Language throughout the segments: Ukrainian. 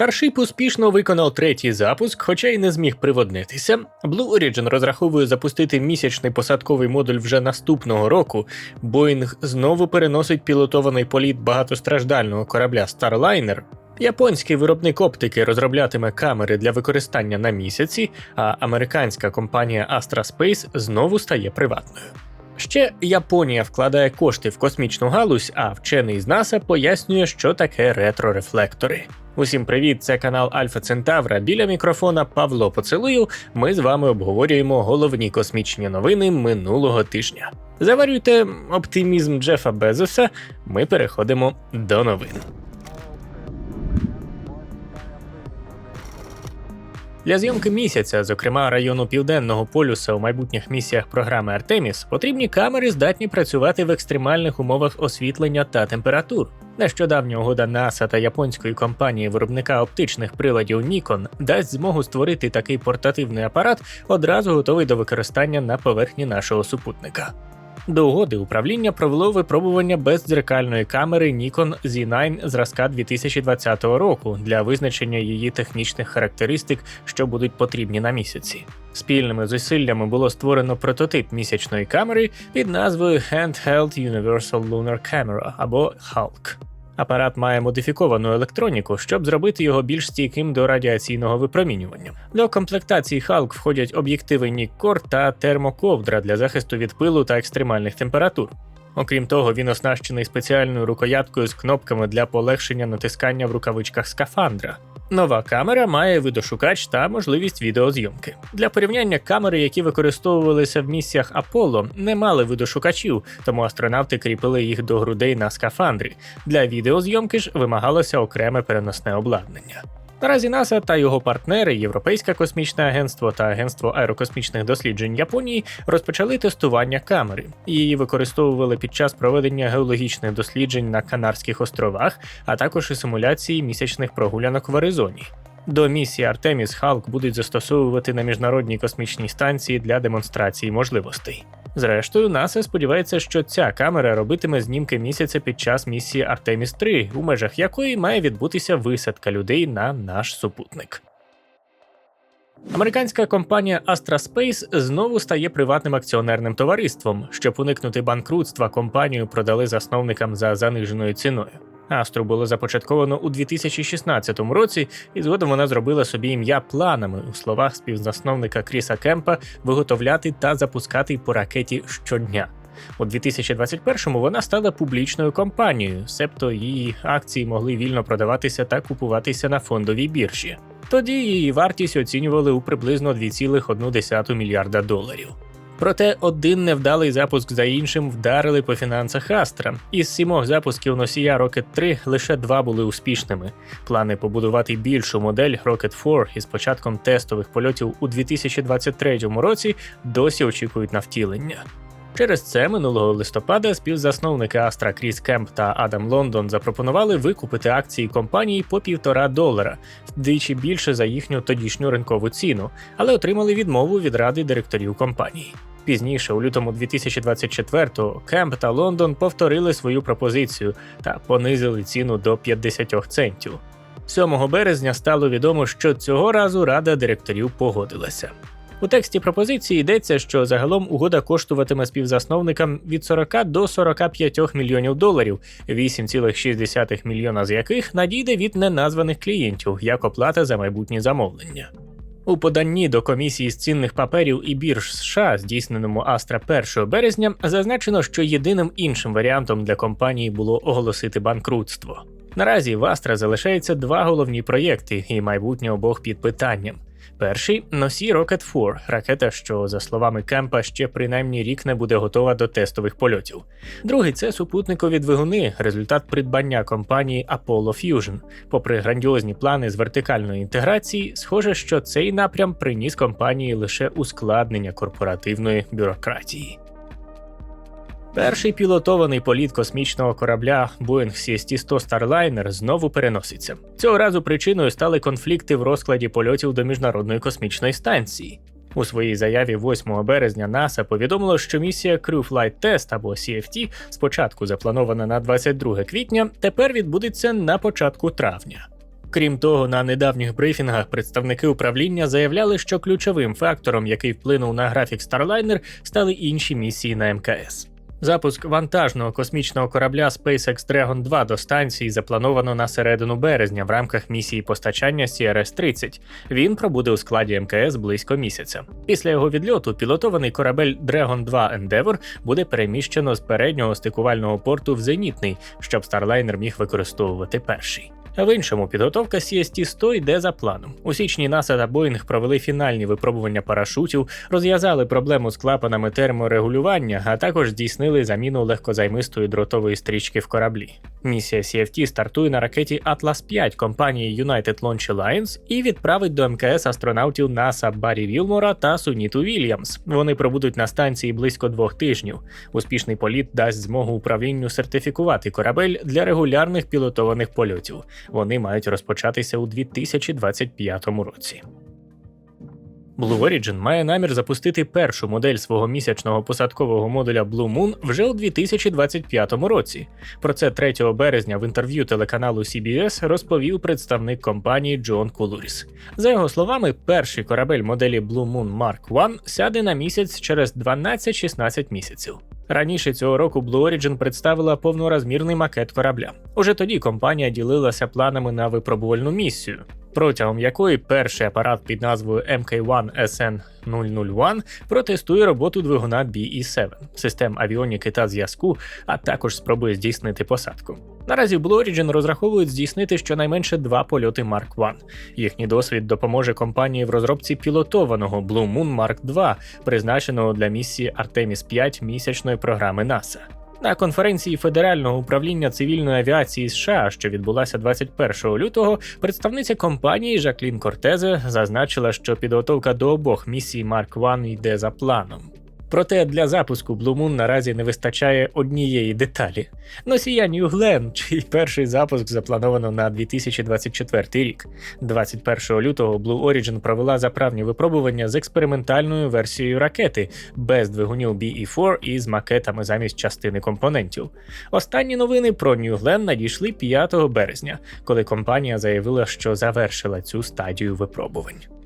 Starship успішно виконав третій запуск, хоча й не зміг приводнитися. Blue Origin розраховує запустити місячний посадковий модуль вже наступного року. Боїнг знову переносить пілотований політ багатостраждального корабля Starliner. Японський виробник оптики розроблятиме камери для використання на місяці, а американська компанія Astra Space знову стає приватною. Ще Японія вкладає кошти в космічну галузь, а вчений з НАСА пояснює, що таке ретрорефлектори. Усім привіт! Це канал Альфа Центавра. Біля мікрофона Павло Поцелую. Ми з вами обговорюємо головні космічні новини минулого тижня. Заварюйте оптимізм Джефа Безоса. Ми переходимо до новин. Для зйомки місяця, зокрема району південного полюса у майбутніх місіях програми Артеміс, потрібні камери здатні працювати в екстремальних умовах освітлення та температур. Нещодавня угода НАСА та японської компанії виробника оптичних приладів Nikon дасть змогу створити такий портативний апарат, одразу готовий до використання на поверхні нашого супутника. До угоди управління провело випробування бездзеркальної камери Nikon Z9 зразка 2020 року для визначення її технічних характеристик, що будуть потрібні на місяці. Спільними зусиллями було створено прототип місячної камери під назвою Handheld Universal Lunar Camera або HALC. Апарат має модифіковану електроніку, щоб зробити його більш стійким до радіаційного випромінювання. До комплектації Халк входять об'єктиви Ніккор та термоковдра для захисту від пилу та екстремальних температур. Окрім того, він оснащений спеціальною рукояткою з кнопками для полегшення натискання в рукавичках скафандра. Нова камера має видошукач та можливість відеозйомки. Для порівняння камери, які використовувалися в місіях Аполло, не мали видошукачів, тому астронавти кріпили їх до грудей на скафандрі. Для відеозйомки ж вимагалося окреме переносне обладнання. Наразі НАСА та його партнери, Європейське космічне агентство та Агентство аерокосмічних досліджень Японії, розпочали тестування камери. Її використовували під час проведення геологічних досліджень на Канарських островах, а також і симуляції місячних прогулянок в Аризоні. До місії Артеміс Халк будуть застосовувати на міжнародній космічній станції для демонстрації можливостей. Зрештою, НАСА сподівається, що ця камера робитиме знімки місяця під час місії Артеміс 3, у межах якої має відбутися висадка людей на наш супутник. Американська компанія Astra Space знову стає приватним акціонерним товариством. Щоб уникнути банкрутства, компанію продали засновникам за заниженою ціною. Астру було започатковано у 2016 році, і згодом вона зробила собі ім'я планами у словах співзасновника Кріса Кемпа виготовляти та запускати по ракеті щодня. У 2021-му вона стала публічною компанією, себто її акції могли вільно продаватися та купуватися на фондовій біржі. Тоді її вартість оцінювали у приблизно 2,1 мільярда доларів. Проте один невдалий запуск за іншим вдарили по фінансах Астра. Із сімох запусків носія Rocket 3 лише два були успішними. Плани побудувати більшу модель Rocket 4 із початком тестових польотів у 2023 році досі очікують на втілення. Через це минулого листопада співзасновники Астра Кріс Кемп та Адам Лондон запропонували викупити акції компанії по півтора долара, вдвічі більше за їхню тодішню ринкову ціну, але отримали відмову від ради директорів компанії. Пізніше, у лютому 2024-го, Кемп та Лондон повторили свою пропозицію та понизили ціну до 50 центів. 7 березня стало відомо, що цього разу рада директорів погодилася. У тексті пропозиції йдеться, що загалом угода коштуватиме співзасновникам від 40 до 45 мільйонів доларів, 8,6 мільйона з яких надійде від неназваних клієнтів як оплата за майбутні замовлення. У поданні до комісії з цінних паперів і бірж США, здійсненому Астра 1 березня, зазначено, що єдиним іншим варіантом для компанії було оголосити банкрутство. Наразі в Астра залишається два головні проєкти, і майбутнє обох під питанням. Перший носій Rocket 4, ракета, що, за словами Кемпа, ще принаймні рік не буде готова до тестових польотів. Другий це супутникові двигуни, результат придбання компанії Apollo Fusion. Попри грандіозні плани з вертикальної інтеграції, схоже, що цей напрям приніс компанії лише ускладнення корпоративної бюрократії. Перший пілотований політ космічного корабля Boeing CST-100 Starliner знову переноситься. Цього разу причиною стали конфлікти в розкладі польотів до міжнародної космічної станції. У своїй заяві 8 березня НАСА повідомило, що місія Crew Flight Test або CFT, спочатку запланована на 22 квітня, тепер відбудеться на початку травня. Крім того, на недавніх брифінгах представники управління заявляли, що ключовим фактором, який вплинув на графік Starliner, стали інші місії на МКС. Запуск вантажного космічного корабля SpaceX Dragon 2 до станції заплановано на середину березня в рамках місії постачання CRS-30. Він пробуде у складі МКС близько місяця. Після його відльоту пілотований корабель Dragon 2 Endeavour буде переміщено з переднього стикувального порту в зенітний, щоб Starliner міг використовувати перший. В іншому підготовка CST-100 йде за планом. У січні NASA та Boeing провели фінальні випробування парашутів, розв'язали проблему з клапанами терморегулювання, а також здійснили заміну легкозаймистої дротової стрічки в кораблі. Місія CFT стартує на ракеті Atlas 5 компанії United Launch Alliance і відправить до МКС астронавтів НАСА Баррі Вілмора та Суніту Вільямс. Вони пробудуть на станції близько двох тижнів. Успішний політ дасть змогу управлінню сертифікувати корабель для регулярних пілотованих польотів. Вони мають розпочатися у 2025 році. Blue Origin має намір запустити першу модель свого місячного посадкового модуля Blue Moon вже у 2025 році. Про це 3 березня в інтерв'ю телеканалу CBS розповів представник компанії Джон Кулуріс. За його словами, перший корабель моделі Blue Moon Mark I сяде на місяць через 12-16 місяців. Раніше цього року Blue Origin представила повнорозмірний макет корабля. Уже тоді компанія ділилася планами на випробувальну місію, протягом якої перший апарат під назвою MK1 SN 001 протестує роботу двигуна BE7, систем авіоніки та зв'язку, а також спробує здійснити посадку. Наразі Blue Origin розраховують здійснити щонайменше два польоти Mark I. Їхній досвід допоможе компанії в розробці пілотованого Blue Moon Mark II, призначеного для місії Artemis 5 місячної програми НАСА. На конференції Федерального управління цивільної авіації США, що відбулася 21 лютого, представниця компанії Жаклін Кортезе зазначила, що підготовка до обох місій Марк One йде за планом. Проте для запуску Blue Moon наразі не вистачає однієї деталі носія New Glenn, чий перший запуск заплановано на 2024 рік. 21 лютого Blue Origin провела заправні випробування з експериментальною версією ракети без двигунів BE4 і з макетами замість частини компонентів. Останні новини про New Glenn надійшли 5 березня, коли компанія заявила, що завершила цю стадію випробувань.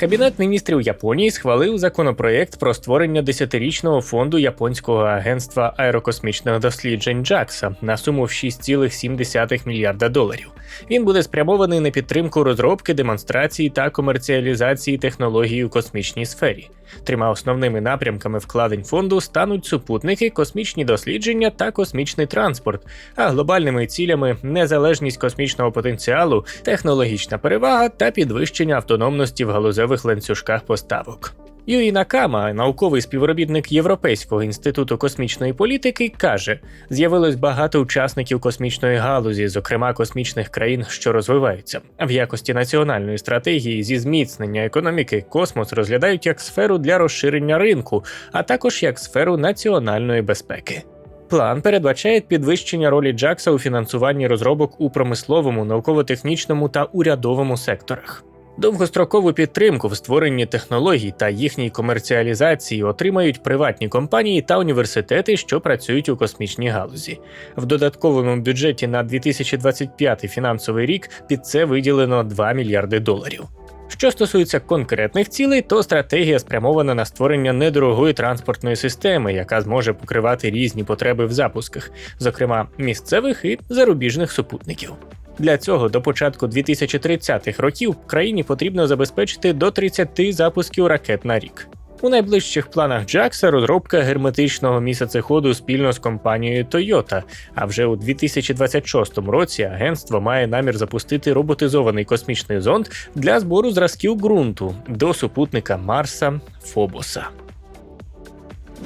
Кабінет міністрів Японії схвалив законопроект про створення десятирічного фонду японського агентства аерокосмічних досліджень JAXA на суму в 6,7 мільярда доларів. Він буде спрямований на підтримку розробки, демонстрації та комерціалізації технологій у космічній сфері. Трьома основними напрямками вкладень фонду стануть супутники, космічні дослідження та космічний транспорт, а глобальними цілями незалежність космічного потенціалу, технологічна перевага та підвищення автономності в галузевих ланцюжках поставок. Юї Накама, науковий співробітник Європейського інституту космічної політики, каже: з'явилось багато учасників космічної галузі, зокрема космічних країн, що розвиваються. В якості національної стратегії зі зміцнення економіки космос розглядають як сферу для розширення ринку, а також як сферу національної безпеки. План передбачає підвищення ролі Джакса у фінансуванні розробок у промисловому, науково-технічному та урядовому секторах. Довгострокову підтримку в створенні технологій та їхній комерціалізації отримають приватні компанії та університети, що працюють у космічній галузі. В додатковому бюджеті на 2025 фінансовий рік під це виділено 2 мільярди доларів. Що стосується конкретних цілей, то стратегія спрямована на створення недорогої транспортної системи, яка зможе покривати різні потреби в запусках, зокрема місцевих і зарубіжних супутників. Для цього до початку 2030-х років країні потрібно забезпечити до 30 запусків ракет на рік. У найближчих планах JAXA розробка герметичного місяцеходу спільно з компанією Toyota, а вже у 2026 році агентство має намір запустити роботизований космічний зонд для збору зразків ґрунту до супутника Марса Фобоса.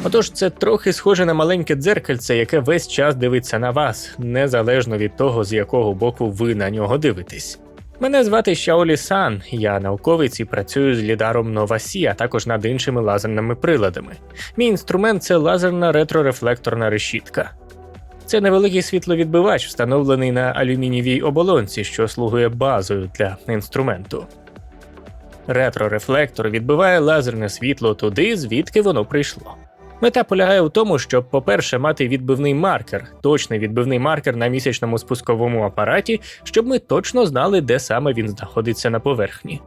Отож, це трохи схоже на маленьке дзеркальце, яке весь час дивиться на вас, незалежно від того, з якого боку ви на нього дивитесь. Мене звати Шаолі Сан, я науковець і працюю з лідаром Новасі, а також над іншими лазерними приладами. Мій інструмент це лазерна ретрорефлекторна решітка. Це невеликий світловідбивач, встановлений на алюмінієвій оболонці, що слугує базою для інструменту. Ретрорефлектор відбиває лазерне світло туди, звідки воно прийшло. Мета полягає в тому, щоб, по-перше, мати відбивний маркер, точний відбивний маркер на місячному спусковому апараті, щоб ми точно знали, де саме він знаходиться на поверхні.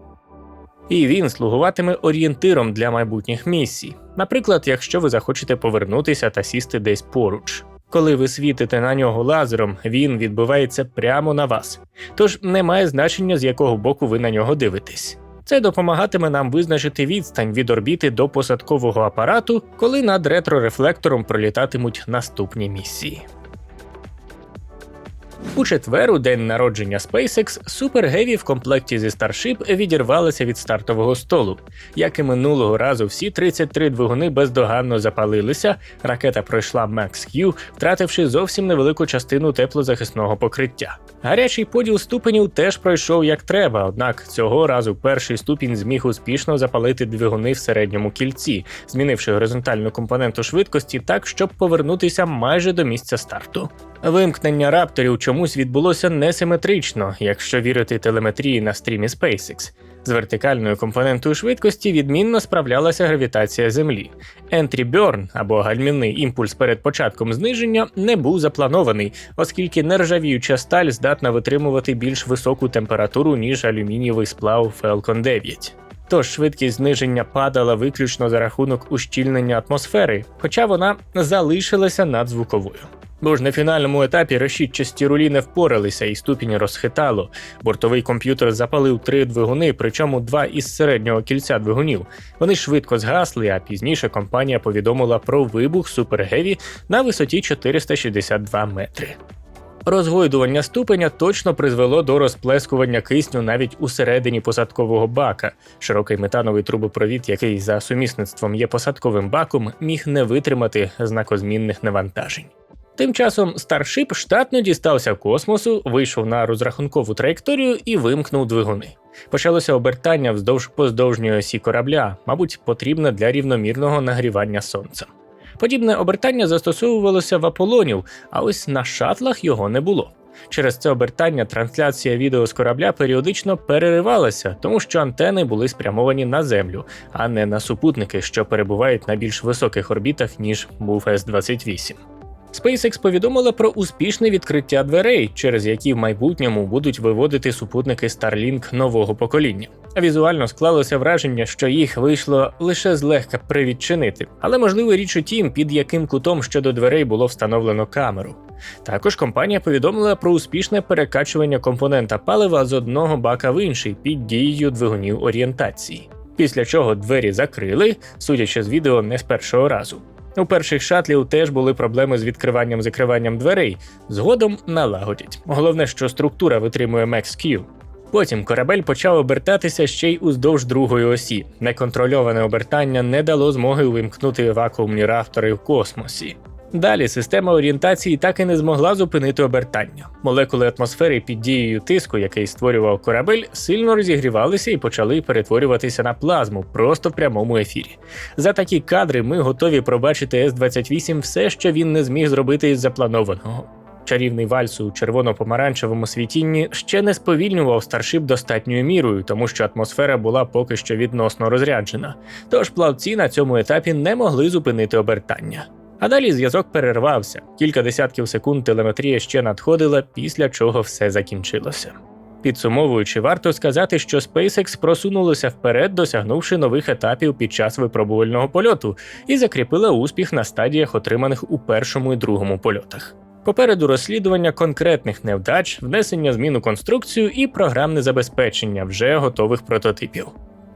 І він слугуватиме орієнтиром для майбутніх місій. Наприклад, якщо ви захочете повернутися та сісти десь поруч. Коли ви світите на нього лазером, він відбивається прямо на вас. Тож не має значення, з якого боку ви на нього дивитесь. Це допомагатиме нам визначити відстань від орбіти до посадкового апарату, коли над ретрорефлектором пролітатимуть наступні місії. У четвер, у день народження SpaceX, Heavy в комплекті зі Starship відірвалася від стартового столу. Як і минулого разу, всі 33 двигуни бездоганно запалилися. Ракета пройшла Max Q, втративши зовсім невелику частину теплозахисного покриття. Гарячий поділ ступенів теж пройшов як треба, однак цього разу перший ступінь зміг успішно запалити двигуни в середньому кільці, змінивши горизонтальну компоненту швидкості так, щоб повернутися майже до місця старту. Вимкнення рапторів чомусь відбулося несиметрично, якщо вірити телеметрії на стрімі SpaceX. З вертикальною компонентою швидкості відмінно справлялася гравітація Землі. Entry Burn або гальмівний імпульс перед початком зниження не був запланований, оскільки нержавіюча сталь здатна витримувати більш високу температуру, ніж алюмінієвий сплав Falcon 9. Тож швидкість зниження падала виключно за рахунок ущільнення атмосфери, хоча вона залишилася надзвуковою. Бо ж на фінальному етапі решітчасті рулі не впоралися і ступінь розхитало. Бортовий комп'ютер запалив три двигуни, причому два із середнього кільця двигунів. Вони швидко згасли, а пізніше компанія повідомила про вибух Heavy на висоті 462 метри. Розгойдування ступеня точно призвело до розплескування кисню навіть у середині посадкового бака. Широкий метановий трубопровід, який за сумісництвом є посадковим баком, міг не витримати знакозмінних навантажень. Тим часом Starship штатно дістався космосу, вийшов на розрахункову траєкторію і вимкнув двигуни. Почалося обертання вздовж поздовжньої осі корабля, мабуть, потрібне для рівномірного нагрівання сонця. Подібне обертання застосовувалося в Аполонів, а ось на шатлах його не було. Через це обертання трансляція відео з корабля періодично переривалася, тому що антени були спрямовані на землю, а не на супутники, що перебувають на більш високих орбітах, ніж був С-28. SpaceX повідомила про успішне відкриття дверей, через які в майбутньому будуть виводити супутники Starlink нового покоління. Візуально склалося враження, що їх вийшло лише злегка привідчинити, але можливо річ у тім, під яким кутом щодо дверей було встановлено камеру. Також компанія повідомила про успішне перекачування компонента палива з одного бака в інший під дією двигунів орієнтації. Після чого двері закрили, судячи з відео, не з першого разу. У перших шатлів теж були проблеми з відкриванням закриванням дверей. Згодом налагодять. Головне, що структура витримує Max Q. Потім корабель почав обертатися ще й уздовж другої осі. Неконтрольоване обертання не дало змоги увімкнути вакуумні рафтори в космосі. Далі система орієнтації так і не змогла зупинити обертання. Молекули атмосфери під дією тиску, який створював корабель, сильно розігрівалися і почали перетворюватися на плазму просто в прямому ефірі. За такі кадри ми готові пробачити С-28 все, що він не зміг зробити із запланованого. Чарівний вальс у червоно-помаранчевому світінні ще не сповільнював старшип достатньою мірою, тому що атмосфера була поки що відносно розряджена. Тож плавці на цьому етапі не могли зупинити обертання. А далі зв'язок перервався. Кілька десятків секунд телеметрія ще надходила, після чого все закінчилося. Підсумовуючи, варто сказати, що SpaceX просунулося вперед, досягнувши нових етапів під час випробувального польоту, і закріпила успіх на стадіях, отриманих у першому і другому польотах. Попереду розслідування конкретних невдач, внесення змін у конструкцію і програмне забезпечення вже готових прототипів.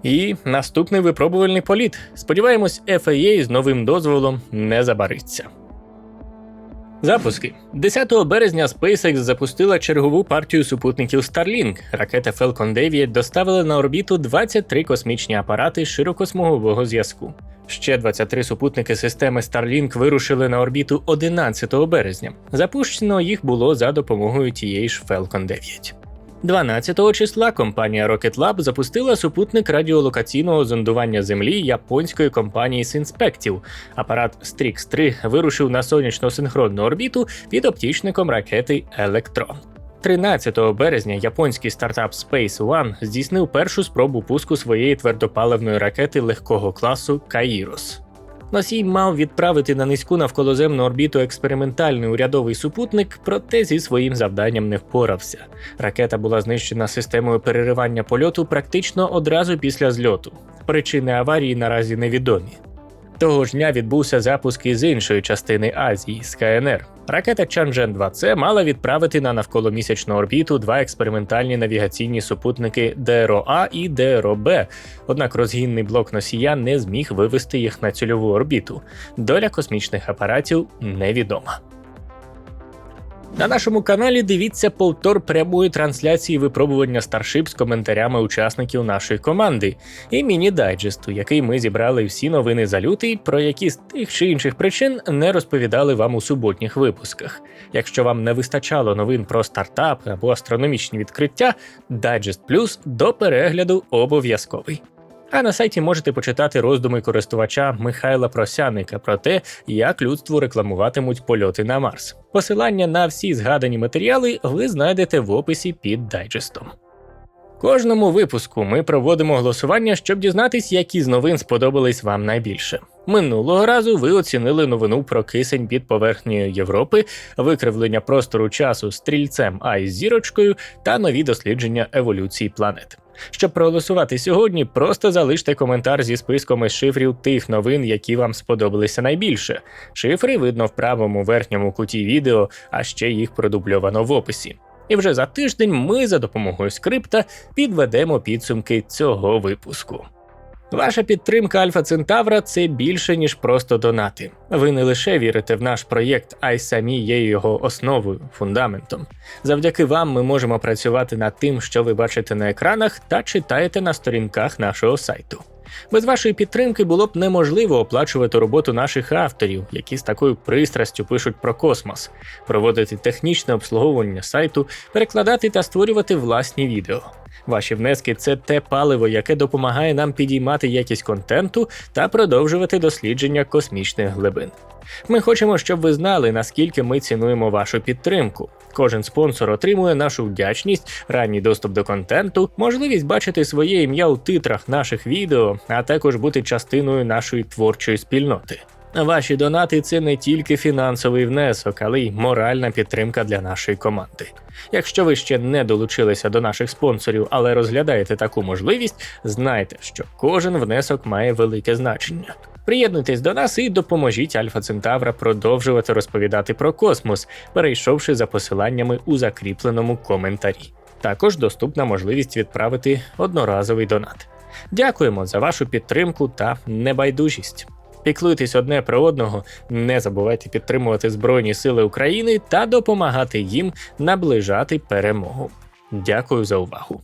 І наступний випробувальний політ. Сподіваємось, FAA з новим дозволом не забариться. Запуски 10 березня SpaceX запустила чергову партію супутників Starlink. Ракета Falcon 9 доставила на орбіту 23 космічні апарати широкосмугового зв'язку. Ще 23 супутники системи Starlink вирушили на орбіту 11 березня. Запущено їх було за допомогою тієї ж Falcon 9. 12 числа компанія Rocket Lab запустила супутник радіолокаційного зондування Землі японської компанії Synspective. Апарат Strix 3 вирушив на сонячно-синхронну орбіту під оптічником ракети Electron. 13 березня японський стартап Space One здійснив першу спробу пуску своєї твердопаливної ракети легкого класу Kairos. Носій мав відправити на низьку навколоземну орбіту експериментальний урядовий супутник, проте зі своїм завданням не впорався. Ракета була знищена системою переривання польоту практично одразу після зльоту. Причини аварії наразі невідомі. Того ж дня відбувся запуск із іншої частини Азії з КНР. Ракета Чанжен 2 c мала відправити на навколомісячну орбіту два експериментальні навігаційні супутники ДРО-А і ДРО-Б. Однак розгінний блок носія не зміг вивести їх на цільову орбіту. Доля космічних апаратів невідома. На нашому каналі дивіться повтор прямої трансляції випробування Starship з коментарями учасників нашої команди і міні-дайджесту, який ми зібрали всі новини за лютий, про які з тих чи інших причин не розповідали вам у суботніх випусках. Якщо вам не вистачало новин про стартап або астрономічні відкриття, дайджест плюс до перегляду обов'язковий. А на сайті можете почитати роздуми користувача Михайла Просяника про те, як людству рекламуватимуть польоти на Марс. Посилання на всі згадані матеріали ви знайдете в описі під дайджестом. Кожному випуску ми проводимо голосування, щоб дізнатись, які з новин сподобались вам найбільше. Минулого разу ви оцінили новину про кисень під поверхнею Європи, викривлення простору часу стрільцем А із зірочкою та нові дослідження еволюції планет. Щоб проголосувати сьогодні, просто залиште коментар зі списком із шифрів тих новин, які вам сподобалися найбільше. Шифри видно в правому верхньому куті відео, а ще їх продубльовано в описі. І вже за тиждень ми за допомогою скрипта підведемо підсумки цього випуску. Ваша підтримка Альфа Центавра це більше, ніж просто донати. Ви не лише вірите в наш проєкт, а й самі є його основою, фундаментом. Завдяки вам ми можемо працювати над тим, що ви бачите на екранах та читаєте на сторінках нашого сайту. Без вашої підтримки було б неможливо оплачувати роботу наших авторів, які з такою пристрастю пишуть про космос, проводити технічне обслуговування сайту, перекладати та створювати власні відео. Ваші внески це те паливо, яке допомагає нам підіймати якість контенту та продовжувати дослідження космічних глибин. Ми хочемо, щоб ви знали, наскільки ми цінуємо вашу підтримку. Кожен спонсор отримує нашу вдячність, ранній доступ до контенту, можливість бачити своє ім'я у титрах наших відео, а також бути частиною нашої творчої спільноти. Ваші донати це не тільки фінансовий внесок, але й моральна підтримка для нашої команди. Якщо ви ще не долучилися до наших спонсорів, але розглядаєте таку можливість, знайте, що кожен внесок має велике значення. Приєднуйтесь до нас і допоможіть Альфа Центавра продовжувати розповідати про космос, перейшовши за посиланнями у закріпленому коментарі. Також доступна можливість відправити одноразовий донат. Дякуємо за вашу підтримку та небайдужість. Піклуйтесь одне про одного, не забувайте підтримувати Збройні Сили України та допомагати їм наближати перемогу. Дякую за увагу.